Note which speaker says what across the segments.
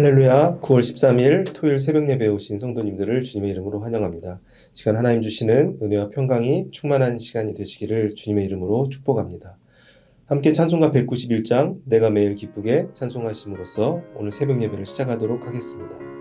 Speaker 1: 할렐루야 9월 13일 토요일 새벽 예배에 오신 성도님들을 주님의 이름으로 환영합니다. 시간 하나님 주시는 은혜와 평강이 충만한 시간이 되시기를 주님의 이름으로 축복합니다. 함께 찬송가 191장 내가 매일 기쁘게 찬송하심으로써 오늘 새벽 예배를 시작하도록 하겠습니다.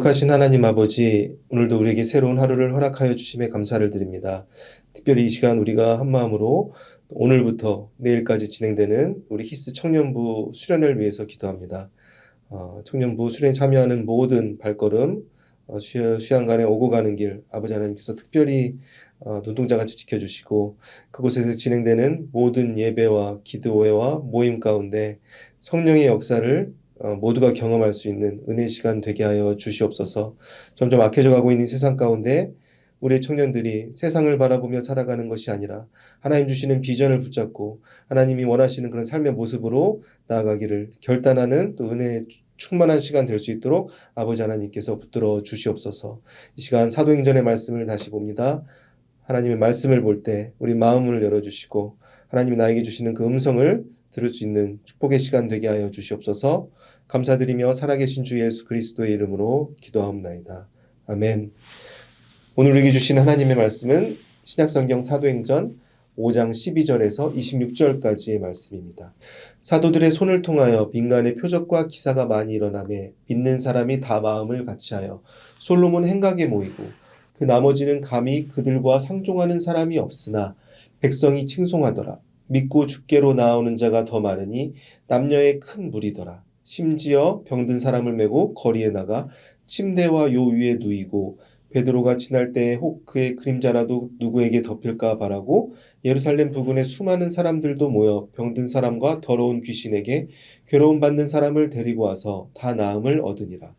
Speaker 1: 거룩하신 하나님 아버지, 오늘도 우리에게 새로운 하루를 허락하여 주심에 감사를 드립니다. 특별히 이 시간 우리가 한 마음으로 오늘부터 내일까지 진행되는 우리 히스 청년부 수련을 위해서 기도합니다. 어, 청년부 수련에 참여하는 모든 발걸음, 어, 수- 수양간에 오고 가는 길, 아버지 하나님께서 특별히 어, 눈동자같이 지켜주시고 그곳에서 진행되는 모든 예배와 기도회와 모임 가운데 성령의 역사를 어, 모두가 경험할 수 있는 은혜 시간 되게 하여 주시옵소서. 점점 악해져 가고 있는 세상 가운데 우리의 청년들이 세상을 바라보며 살아가는 것이 아니라 하나님 주시는 비전을 붙잡고 하나님이 원하시는 그런 삶의 모습으로 나아가기를 결단하는 또 은혜 충만한 시간 될 수 있도록 아버지 하나님께서 붙들어 주시옵소서. 이 시간 사도행전의 말씀을 다시 봅니다. 하나님의 말씀을 볼 때 우리 마음을 열어주시고 하나님이 나에게 주시는 그 음성을 들을 수 있는 축복의 시간 되게 하여 주시옵소서. 감사드리며 살아계신 주 예수 그리스도의 이름으로 기도하옵나이다. 아멘. 오늘 우리에게 주신 하나님의 말씀은 신약성경 사도행전 5장 12절에서 26절까지의 말씀입니다. 사도들의 손을 통하여 민간의 표적과 기사가 많이 일어나매 믿는 사람이 다 마음을 같이하여 솔로몬 행각에 모이고 그 나머지는 감히 그들과 상종하는 사람이 없으나 백성이 칭송하더라. 믿고 죽게로 나오는 자가 더 많으니 남녀의 큰 무리더라. 심지어 병든 사람을 메고 거리에 나가 침대와 요 위에 누이고 베드로가 지날 때에 혹 그의 그림자라도 누구에게 덮일까 바라고 예루살렘 부근에 수많은 사람들도 모여 병든 사람과 더러운 귀신에게 괴로움 받는 사람을 데리고 와서 다 나음을 얻으니라.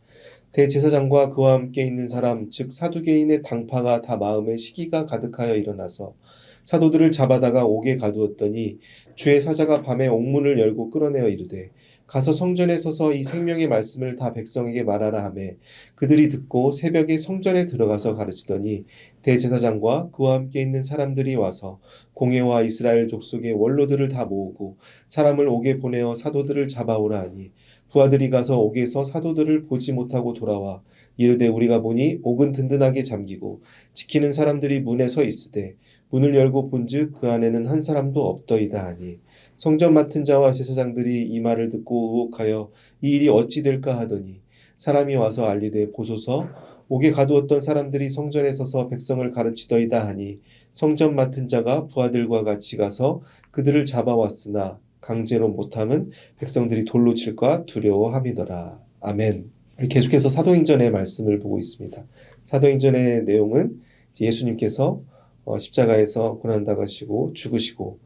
Speaker 1: 대제사장과 그와 함께 있는 사람 즉 사두개인의 당파가 다 마음에 시기가 가득하여 일어나서 사도들을 잡아다가 옥에 가두었더니 주의 사자가 밤에 옥문을 열고 끌어내어 이르되 가서 성전에 서서 이 생명의 말씀을 다 백성에게 말하라 하매 그들이 듣고 새벽에 성전에 들어가서 가르치더니 대제사장과 그와 함께 있는 사람들이 와서 공회와 이스라엘 족속의 원로들을 다 모으고 사람을 옥에 보내어 사도들을 잡아오라 하니 부하들이 가서 옥에서 사도들을 보지 못하고 돌아와 이르되 우리가 보니 옥은 든든하게 잠기고 지키는 사람들이 문에 서 있으되 문을 열고 본즉 그 안에는 한 사람도 없더이다 하니 성전 맡은 자와 제사장들이 이 말을 듣고 의혹하여 이 일이 어찌 될까 하더니 사람이 와서 알리되 보소서 옥에 가두었던 사람들이 성전에 서서 백성을 가르치더이다 하니 성전 맡은 자가 부하들과 같이 가서 그들을 잡아왔으나 강제로 못함은 백성들이 돌로 칠까 두려워함이더라. 아멘. 계속해서 사도행전의 말씀을 보고 있습니다. 사도행전의 내용은 예수님께서 어, 십자가에서 고난당하시고 죽으시고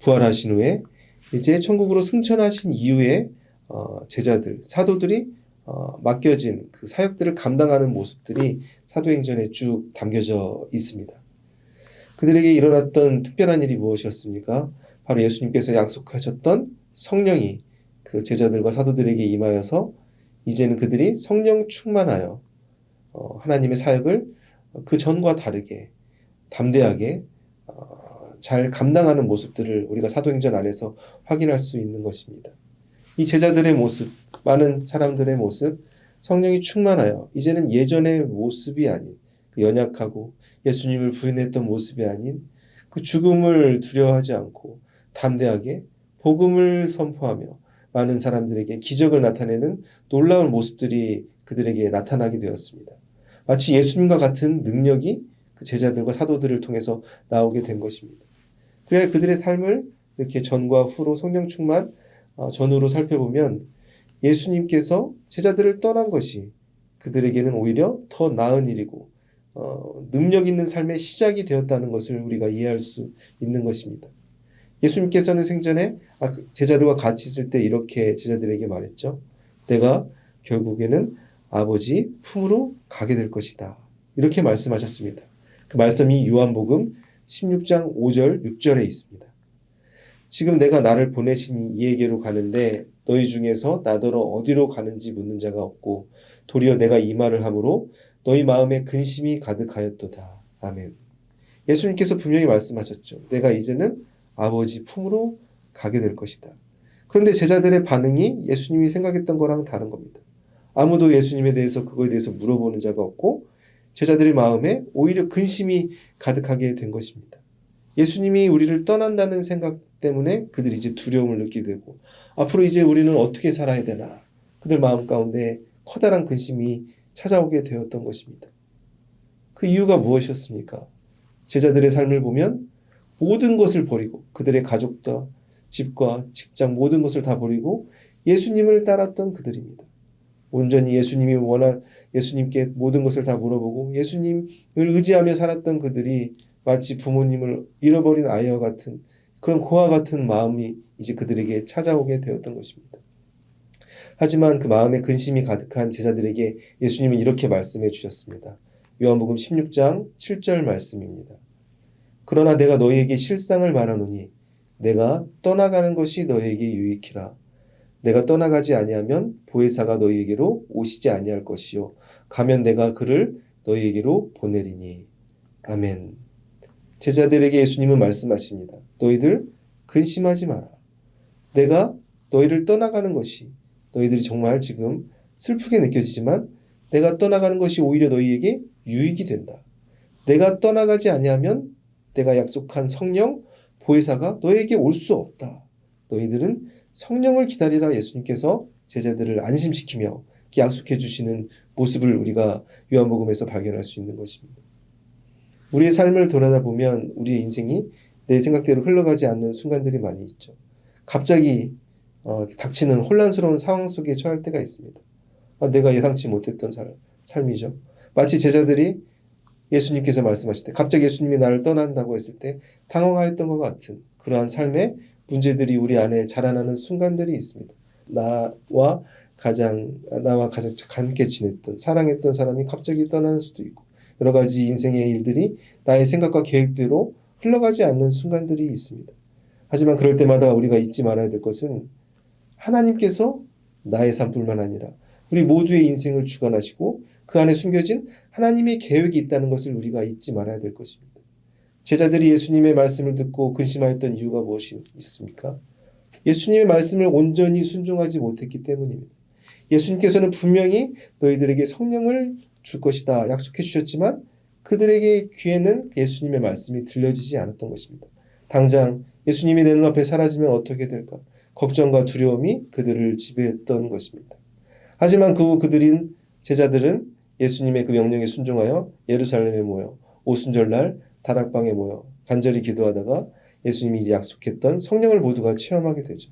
Speaker 1: 부활하신 후에 이제 천국으로 승천하신 이후에 어, 제자들, 사도들이 어, 맡겨진 그 사역들을 감당하는 모습들이 사도행전에 쭉 담겨져 있습니다. 그들에게 일어났던 특별한 일이 무엇이었습니까? 바로 예수님께서 약속하셨던 성령이 그 제자들과 사도들에게 임하여서 이제는 그들이 성령 충만하여 어, 하나님의 사역을 그 전과 다르게 담대하게 어, 잘 감당하는 모습들을 우리가 사도행전 안에서 확인할 수 있는 것입니다. 이 제자들의 모습, 많은 사람들의 모습, 성령이 충만하여 이제는 예전의 모습이 아닌 그 연약하고 예수님을 부인했던 모습이 아닌 그 죽음을 두려워하지 않고 담대하게 복음을 선포하며 많은 사람들에게 기적을 나타내는 놀라운 모습들이 그들에게 나타나게 되었습니다. 마치 예수님과 같은 능력이 그 제자들과 사도들을 통해서 나오게 된 것입니다. 그래야 그들의 삶을 이렇게 전과 후로 성령 충만 어, 전후로 살펴보면 예수님께서 제자들을 떠난 것이 그들에게는 오히려 더 나은 일이고 어, 능력 있는 삶의 시작이 되었다는 것을 우리가 이해할 수 있는 것입니다. 예수님께서는 생전에 아, 그 제자들과 같이 있을 때 이렇게 제자들에게 말했죠. 내가 결국에는 아버지 품으로 가게 될 것이다. 이렇게 말씀하셨습니다. 그 말씀이 요한복음 16장 5절 6절에 있습니다. 지금 내가 나를 보내시니 이에게로 가는데 너희 중에서 나더러 어디로 가는지 묻는 자가 없고 도리어 내가 이 말을 함으로 너희 마음에 근심이 가득하였도다. 아멘. 예수님께서 분명히 말씀하셨죠. 내가 이제는 아버지 품으로 가게 될 것이다. 그런데 제자들의 반응이 예수님이 생각했던 거랑 다른 겁니다. 아무도 예수님에 대해서 그거에 대해서 물어보는 자가 없고 제자들의 마음에 오히려 근심이 가득하게 된 것입니다. 예수님이 우리를 떠난다는 생각 때문에 그들이 이제 두려움을 느끼게 되고 앞으로 이제 우리는 어떻게 살아야 되나 그들 마음 가운데 커다란 근심이 찾아오게 되었던 것입니다. 그 이유가 무엇이었습니까? 제자들의 삶을 보면 모든 것을 버리고 그들의 가족과 집과 직장 모든 것을 다 버리고 예수님을 따랐던 그들입니다. 온전히 예수님이 원한 예수님께 모든 것을 다 물어보고 예수님을 의지하며 살았던 그들이 마치 부모님을 잃어버린 아이와 같은 그런 고와 같은 마음이 이제 그들에게 찾아오게 되었던 것입니다. 하지만 그 마음에 근심이 가득한 제자들에게 예수님은 이렇게 말씀해 주셨습니다. 요한복음 16장 7절 말씀입니다. 그러나 내가 너희에게 실상을 말하노니 내가 떠나가는 것이 너희에게 유익이라. 내가 떠나가지 아니하면 보혜사가 너희에게로 오시지 아니할 것이요 가면 내가 그를 너희에게로 보내리니. 아멘. 제자들에게 예수님은 말씀하십니다. 너희들 근심하지 마라. 내가 너희를 떠나가는 것이 너희들이 정말 지금 슬프게 느껴지지만 내가 떠나가는 것이 오히려 너희에게 유익이 된다. 내가 떠나가지 아니하면 내가 약속한 성령 보혜사가 너에게 올 수 없다. 너희들은 성령을 기다리라 예수님께서 제자들을 안심시키며 약속해 주시는 모습을 우리가 요한복음에서 발견할 수 있는 것입니다. 우리의 삶을 돌아다 보면 우리의 인생이 내 생각대로 흘러가지 않는 순간들이 많이 있죠. 갑자기 어, 닥치는 혼란스러운 상황 속에 처할 때가 있습니다. 아, 내가 예상치 못했던 살, 삶이죠. 마치 제자들이 예수님께서 말씀하실 때 갑자기 예수님이 나를 떠난다고 했을 때 당황하였던 것 같은 그러한 삶의 문제들이 우리 안에 자라나는 순간들이 있습니다. 나와 가장 나와 가장 함께 지냈던 사랑했던 사람이 갑자기 떠나는 수도 있고 여러 가지 인생의 일들이 나의 생각과 계획대로 흘러가지 않는 순간들이 있습니다. 하지만 그럴 때마다 우리가 잊지 말아야 될 것은 하나님께서 나의 삶뿐만 아니라 우리 모두의 인생을 주관하시고 그 안에 숨겨진 하나님의 계획이 있다는 것을 우리가 잊지 말아야 될 것입니다. 제자들이 예수님의 말씀을 듣고 근심하였던 이유가 무엇이 있습니까? 예수님의 말씀을 온전히 순종하지 못했기 때문입니다. 예수님께서는 분명히 너희들에게 성령을 줄 것이다 약속해 주셨지만 그들에게 귀에는 예수님의 말씀이 들려지지 않았던 것입니다. 당장 예수님이 내 눈앞에 사라지면 어떻게 될까? 걱정과 두려움이 그들을 지배했던 것입니다. 하지만 그 후 그들인 제자들은 예수님의 그 명령에 순종하여 예루살렘에 모여 오순절날 다락방에 모여 간절히 기도하다가 예수님이 이제 약속했던 성령을 모두가 체험하게 되죠.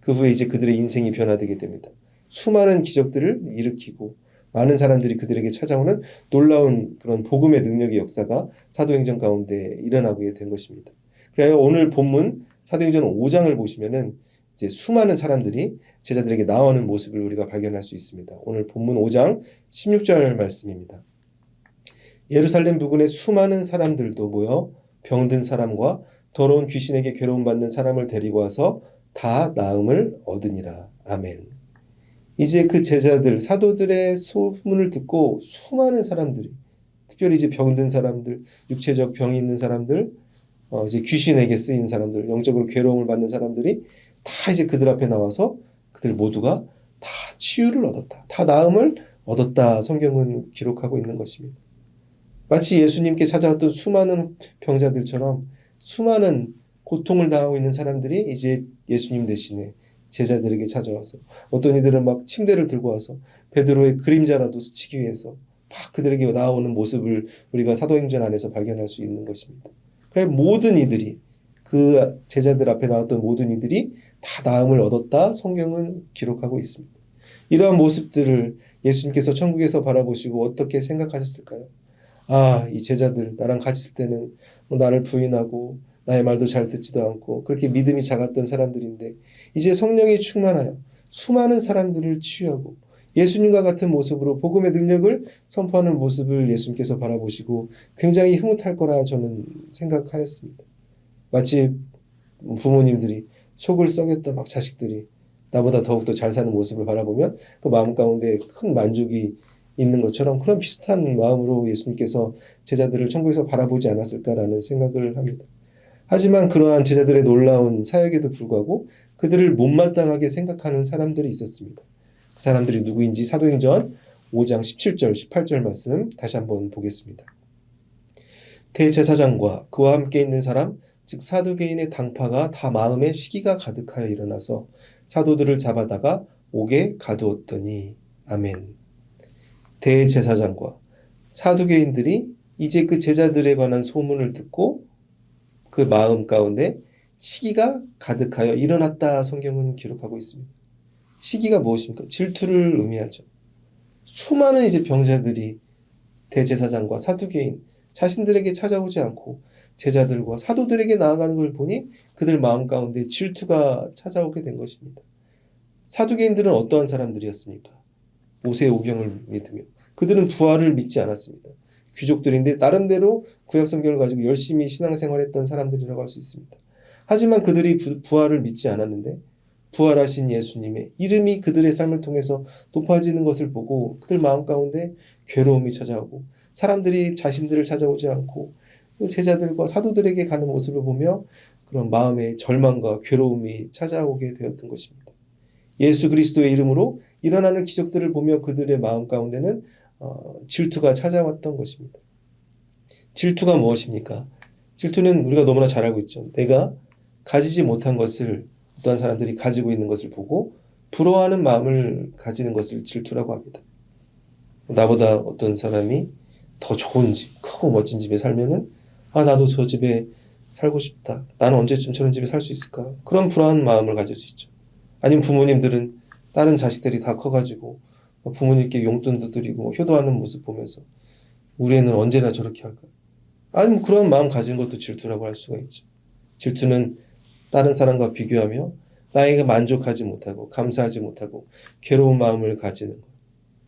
Speaker 1: 그 후에 이제 그들의 인생이 변화되게 됩니다. 수많은 기적들을 일으키고 많은 사람들이 그들에게 찾아오는 놀라운 그런 복음의 능력의 역사가 사도행전 가운데 일어나게 된 것입니다. 그래요 오늘 본문 사도행전 5장을 보시면은 이제 수많은 사람들이 제자들에게 나오는 모습을 우리가 발견할 수 있습니다. 오늘 본문 5장 16절 말씀입니다. 예루살렘 부근에 수많은 사람들도 모여 병든 사람과 더러운 귀신에게 괴로움 받는 사람을 데리고 와서 다 나음을 얻으니라. 아멘. 이제 그 제자들, 사도들의 소문을 듣고 수많은 사람들이, 특별히 이제 병든 사람들, 육체적 병이 있는 사람들, 어, 이제 귀신에게 쓰인 사람들, 영적으로 괴로움을 받는 사람들이 다 이제 그들 앞에 나와서 그들 모두가 다 치유를 얻었다. 다 나음을 얻었다. 성경은 기록하고 있는 것입니다. 마치 예수님께 찾아왔던 수많은 병자들처럼 수많은 고통을 당하고 있는 사람들이 이제 예수님 대신에 제자들에게 찾아와서 어떤 이들은 막 침대를 들고 와서 베드로의 그림자라도 스치기 위해서 막 그들에게 나오는 모습을 우리가 사도행전 안에서 발견할 수 있는 것입니다. 그래 모든 이들이 그 제자들 앞에 나왔던 모든 이들이 다 나음을 얻었다 성경은 기록하고 있습니다. 이러한 모습들을 예수님께서 천국에서 바라보시고 어떻게 생각하셨을까요? 아, 이 제자들 나랑 같이 있을 때는 뭐 나를 부인하고 나의 말도 잘 듣지도 않고 그렇게 믿음이 작았던 사람들인데 이제 성령이 충만하여 수많은 사람들을 치유하고 예수님과 같은 모습으로 복음의 능력을 선포하는 모습을 예수님께서 바라보시고 굉장히 흐뭇할 거라 저는 생각하였습니다. 마치 부모님들이 속을 썩였다 막 자식들이 나보다 더욱더 잘 사는 모습을 바라보면 그 마음 가운데 큰 만족이 있는 것처럼 그런 비슷한 마음으로 예수님께서 제자들을 천국에서 바라보지 않았을까라는 생각을 합니다. 하지만 그러한 제자들의 놀라운 사역에도 불구하고 그들을 못마땅하게 생각하는 사람들이 있었습니다. 그 사람들이 누구인지 사도행전 5장 17절, 18절 말씀 다시 한번 보겠습니다. 대제사장과 그와 함께 있는 사람, 즉 사두개인의 당파가 다 마음에 시기가 가득하여 일어나서 사도들을 잡아다가 옥에 가두었더니 아멘. 대제사장과 사두개인들이 이제 그 제자들에 관한 소문을 듣고 그 마음 가운데 시기가 가득하여 일어났다 성경은 기록하고 있습니다. 시기가 무엇입니까? 질투를 의미하죠. 수많은 이제 병자들이 대제사장과 사두개인 자신들에게 찾아오지 않고 제자들과 사도들에게 나아가는 걸 보니 그들 마음 가운데 질투가 찾아오게 된 것입니다. 사두개인들은 어떠한 사람들이었습니까? 모세의 오경을 믿으며 그들은 부활을 믿지 않았습니다. 귀족들인데 나름대로 구약 성경을 가지고 열심히 신앙생활했던 사람들이라고 할 수 있습니다. 하지만 그들이 부, 부활을 믿지 않았는데 부활하신 예수님의 이름이 그들의 삶을 통해서 높아지는 것을 보고 그들 마음 가운데 괴로움이 찾아오고 사람들이 자신들을 찾아오지 않고 제자들과 사도들에게 가는 모습을 보며 그런 마음의 절망과 괴로움이 찾아오게 되었던 것입니다. 예수 그리스도의 이름으로 일어나는 기적들을 보며 그들의 마음 가운데는 어, 질투가 찾아왔던 것입니다. 질투가 무엇입니까? 질투는 우리가 너무나 잘 알고 있죠. 내가 가지지 못한 것을 어떠한 사람들이 가지고 있는 것을 보고 부러워하는 마음을 가지는 것을 질투라고 합니다. 나보다 어떤 사람이 더 좋은 집, 크고 멋진 집에 살면은 아 나도 저 집에 살고 싶다. 나는 언제쯤 저런 집에 살 수 있을까? 그런 불안한 마음을 가질 수 있죠. 아니면 부모님들은 다른 자식들이 다 커가지고 부모님께 용돈도 드리고 효도하는 모습 보면서 우리 애는 언제나 저렇게 할까? 아니면 그런 마음 가진 것도 질투라고 할 수가 있죠. 질투는 다른 사람과 비교하며 나에게 만족하지 못하고 감사하지 못하고 괴로운 마음을 가지는 것,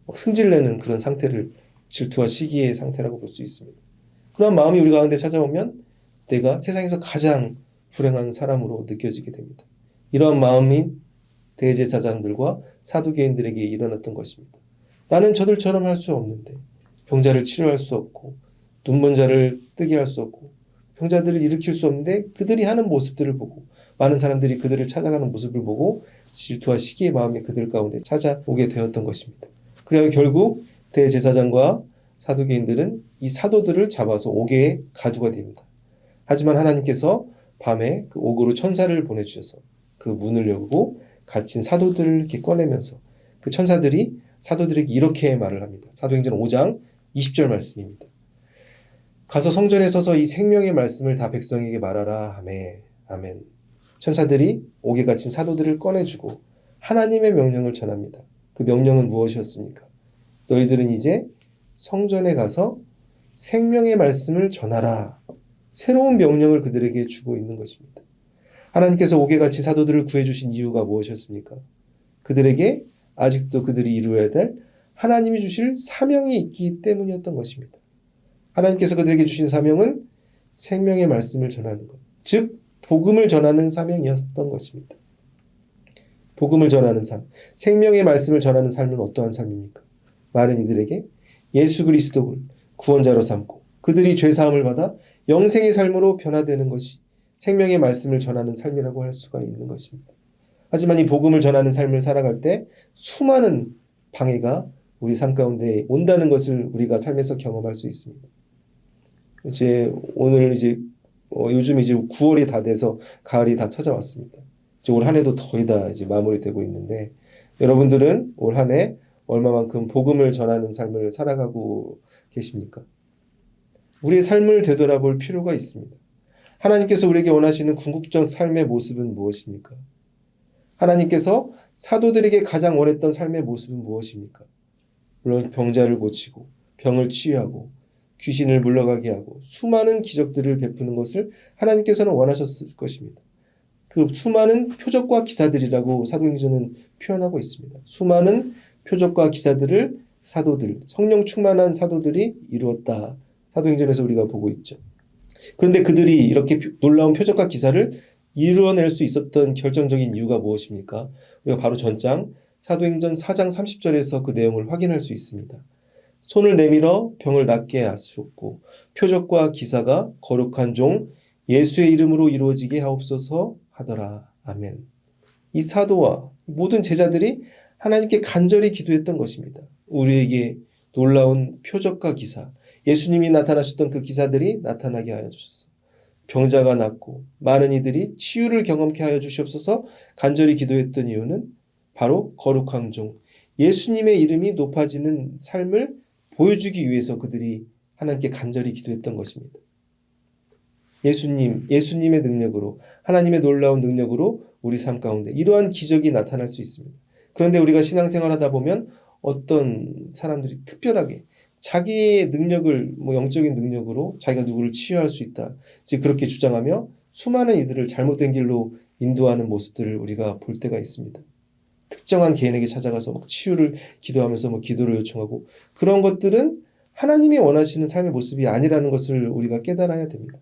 Speaker 1: 막 승질내는 그런 상태를 질투와 시기의 상태라고 볼 수 있습니다. 그런 마음이 우리 가운데 찾아오면 내가 세상에서 가장 불행한 사람으로 느껴지게 됩니다. 이러한 마음이 대제사장들과 사두개인들에게 일어났던 것입니다. 나는 저들처럼 할 수 없는데 병자를 치료할 수 없고 눈먼 자를 뜨게 할 수 없고 병자들을 일으킬 수 없는데 그들이 하는 모습들을 보고 많은 사람들이 그들을 찾아가는 모습을 보고 질투와 시기의 마음이 그들 가운데 찾아오게 되었던 것입니다. 그래야 결국 대제사장과 사두개인들은 이 사도들을 잡아서 옥에 가두가 됩니다. 하지만 하나님께서 밤에 그 옥으로 천사를 보내주셔서 그 문을 열고 갇힌 사도들을 이렇게 꺼내면서 그 천사들이 사도들에게 이렇게 말을 합니다. 사도행전 5장 20절 말씀입니다. 가서 성전에 서서 이 생명의 말씀을 다 백성에게 말하라. 아멘. 아멘. 천사들이 옥에 갇힌 사도들을 꺼내주고 하나님의 명령을 전합니다. 그 명령은 무엇이었습니까? 너희들은 이제 성전에 가서 생명의 말씀을 전하라. 새로운 명령을 그들에게 주고 있는 것입니다. 하나님께서 갇힌 사도들을 구해주신 이유가 무엇이었습니까? 그들에게 아직도 그들이 이루어야 될 하나님이 주실 사명이 있기 때문이었던 것입니다. 하나님께서 그들에게 주신 사명은 생명의 말씀을 전하는 것, 즉 복음을 전하는 사명이었던 것입니다. 복음을 전하는 삶, 생명의 말씀을 전하는 삶은 어떠한 삶입니까? 많은 이들에게 예수 그리스도를 구원자로 삼고 그들이 죄 사함을 받아 영생의 삶으로 변화되는 것이 생명의 말씀을 전하는 삶이라고 할 수가 있는 것입니다. 하지만 이 복음을 전하는 삶을 살아갈 때 수많은 방해가 우리 삶 가운데 온다는 것을 우리가 삶에서 경험할 수 있습니다. 이제 오늘 이제 어, 요즘 이제 9월이 다 돼서 가을이 다 찾아왔습니다. 이제 올 한 해도 거의 다 이제 마무리되고 있는데 여러분들은 올 한해 얼마만큼 복음을 전하는 삶을 살아가고 계십니까? 우리의 삶을 되돌아볼 필요가 있습니다. 하나님께서 우리에게 원하시는 궁극적 삶의 모습은 무엇입니까? 하나님께서 사도들에게 가장 원했던 삶의 모습은 무엇입니까? 물론 병자를 고치고 병을 치유하고 귀신을 물러가게 하고 수많은 기적들을 베푸는 것을 하나님께서는 원하셨을 것입니다. 그 수많은 표적과 기사들이라고 사도행전은 표현하고 있습니다. 수많은 표적과 기사들을 사도들, 성령 충만한 사도들이 이루었다. 사도행전에서 우리가 보고 있죠. 그런데 그들이 이렇게 표- 놀라운 표적과 기사를 이루어낼 수 있었던 결정적인 이유가 무엇입니까? 우리가 바로 전장 사도행전 4장 30절에서 그 내용을 확인할 수 있습니다. 손을 내밀어 병을 낫게 하셨고 표적과 기사가 거룩한 종 예수의 이름으로 이루어지게 하옵소서 하더라. 아멘. 이 사도와 모든 제자들이 하나님께 간절히 기도했던 것입니다. 우리에게 놀라운 표적과 기사, 예수님이 나타나셨던 그 기사들이 나타나게 하여 주소서. 병자가 낫고 많은 이들이 치유를 경험케 하여 주시옵소서 간절히 기도했던 이유는 바로 거룩한 종, 예수님의 이름이 높아지는 삶을 보여주기 위해서 그들이 하나님께 간절히 기도했던 것입니다. 예수님, 예수님의 능력으로, 하나님의 놀라운 능력으로 우리 삶 가운데 이러한 기적이 나타날 수 있습니다. 그런데 우리가 신앙생활 하다 보면 어떤 사람들이 특별하게 자기의 능력을 뭐 영적인 능력으로 자기가 누구를 치유할 수 있다. 이제 그렇게 주장하며 수많은 이들을 잘못된 길로 인도하는 모습들을 우리가 볼 때가 있습니다. 특정한 개인에게 찾아가서 막 치유를 기도하면서 뭐 기도를 요청하고 그런 것들은 하나님이 원하시는 삶의 모습이 아니라는 것을 우리가 깨달아야 됩니다.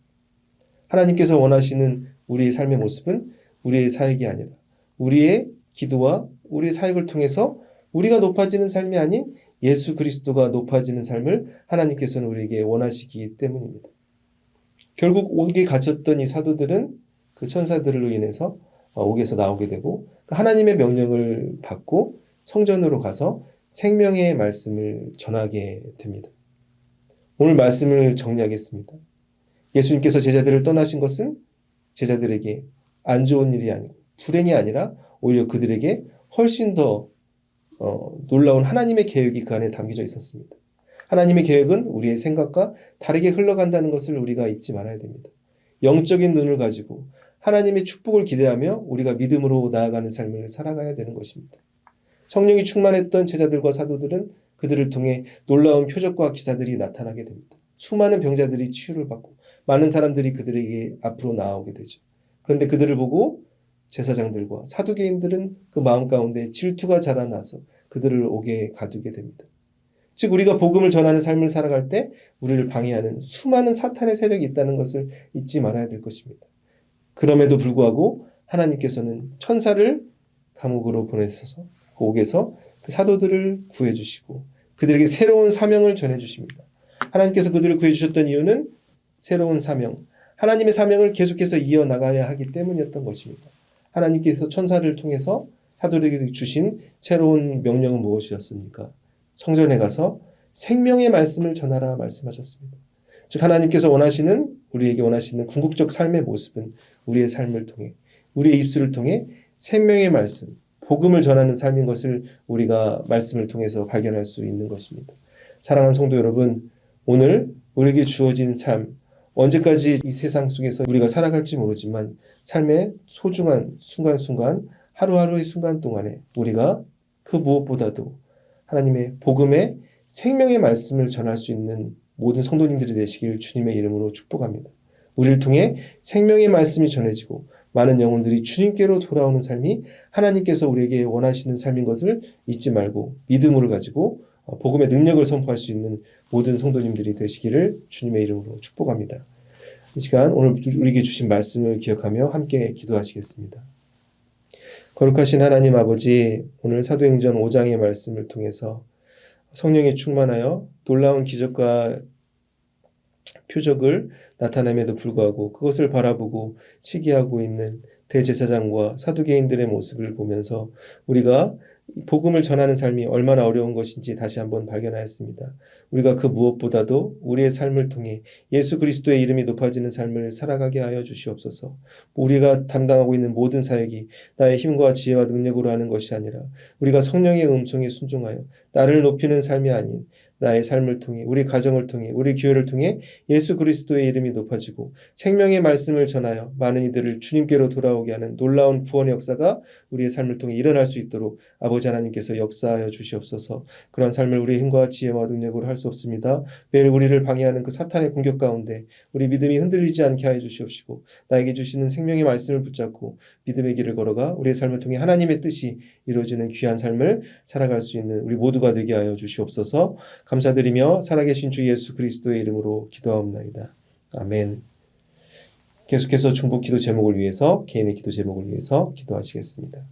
Speaker 1: 하나님께서 원하시는 우리의 삶의 모습은 우리의 사역이 아니라 우리의 기도와 우리의 사역을 통해서 우리가 높아지는 삶이 아닌 예수 그리스도가 높아지는 삶을 하나님께서는 우리에게 원하시기 때문입니다. 결국 옥에 갇혔던 이 사도들은 그 천사들로 인해서 어, 옥에서 나오게 되고 그 하나님의 명령을 받고 성전으로 가서 생명의 말씀을 전하게 됩니다. 오늘 말씀을 정리하겠습니다. 예수님께서 제자들을 떠나신 것은 제자들에게 안 좋은 일이 아니고 불행이 아니라 오히려 그들에게 훨씬 더 어, 놀라운 하나님의 계획이 그 안에 담겨져 있었습니다. 하나님의 계획은 우리의 생각과 다르게 흘러간다는 것을 우리가 잊지 말아야 됩니다. 영적인 눈을 가지고 하나님의 축복을 기대하며 우리가 믿음으로 나아가는 삶을 살아가야 되는 것입니다. 성령이 충만했던 제자들과 사도들은 그들을 통해 놀라운 표적과 기사들이 나타나게 됩니다. 수많은 병자들이 치유를 받고 많은 사람들이 그들에게 앞으로 나아오게 되죠. 그런데 그들을 보고 제사장들과 사두개인들은 그 마음 가운데 질투가 자라나서 그들을 옥에 가두게 됩니다. 즉 우리가 복음을 전하는 삶을 살아갈 때 우리를 방해하는 수많은 사탄의 세력이 있다는 것을 잊지 말아야 될 것입니다. 그럼에도 불구하고 하나님께서는 천사를 감옥으로 보내셔서 그 옥에서 그 사도들을 구해주시고 그들에게 새로운 사명을 전해주십니다. 하나님께서 그들을 구해주셨던 이유는 새로운 사명, 하나님의 사명을 계속해서 이어나가야 하기 때문이었던 것입니다. 하나님께서 천사를 통해서 사도들에게 주신 새로운 명령은 무엇이었습니까? 성전에 가서 생명의 말씀을 전하라 말씀하셨습니다. 즉 하나님께서 원하시는 우리에게 원하시는 궁극적 삶의 모습은 우리의 삶을 통해 우리의 입술을 통해 생명의 말씀, 복음을 전하는 삶인 것을 우리가 말씀을 통해서 발견할 수 있는 것입니다. 사랑하는 성도 여러분, 오늘 우리에게 주어진 삶, 언제까지 이 세상 속에서 우리가 살아갈지 모르지만 삶의 소중한 순간순간, 하루하루의 순간 동안에 우리가 그 무엇보다도 하나님의 복음의 생명의 말씀을 전할 수 있는 모든 성도님들이 되시길 주님의 이름으로 축복합니다. 우리를 통해 생명의 말씀이 전해지고 많은 영혼들이 주님께로 돌아오는 삶이 하나님께서 우리에게 원하시는 삶인 것을 잊지 말고 믿음을 가지고 어, 복음의 능력을 선포할 수 있는 모든 성도님들이 되시기를 주님의 이름으로 축복합니다. 이 시간 오늘 우리에게 주신 말씀을 기억하며 함께 기도하시겠습니다. 거룩하신 하나님 아버지, 오늘 사도행전 5장의 말씀을 통해서 성령에 충만하여 놀라운 기적과 표적을 나타냄에도 불구하고 그것을 바라보고 시기하고 있는 대제사장과 사두개인들의 모습을 보면서 우리가 복음을 전하는 삶이 얼마나 어려운 것인지 다시 한번 발견하였습니다. 우리가 그 무엇보다도 우리의 삶을 통해 예수 그리스도의 이름이 높아지는 삶을 살아가게 하여 주시옵소서. 우리가 담당하고 있는 모든 사역이 나의 힘과 지혜와 능력으로 하는 것이 아니라 우리가 성령의 음성에 순종하여 나를 높이는 삶이 아닌 나의 삶을 통해 우리 가정을 통해 우리 교회를 통해 예수 그리스도의 이름이 높아지고 생명의 말씀을 전하여 많은 이들을 주님께로 돌아오게 하는 놀라운 구원의 역사가 우리의 삶을 통해 일어날 수 있도록 아버지 하나님께서 역사하여 주시옵소서. 그런 삶을 우리의 힘과 지혜와 능력으로 할 수 없습니다. 매일 우리를 방해하는 그 사탄의 공격 가운데 우리 믿음이 흔들리지 않게 하여 주시옵시고 나에게 주시는 생명의 말씀을 붙잡고 믿음의 길을 걸어가 우리의 삶을 통해 하나님의 뜻이 이루어지는 귀한 삶을 살아갈 수 있는 우리 모두가 되게 하여 주시옵소서. 감사드리며 살아계신 주 예수 그리스도의 이름으로 기도하옵나이다. 아멘. 계속해서 중복 기도 제목을 위해서 개인의 기도 제목을 위해서 기도하시겠습니다.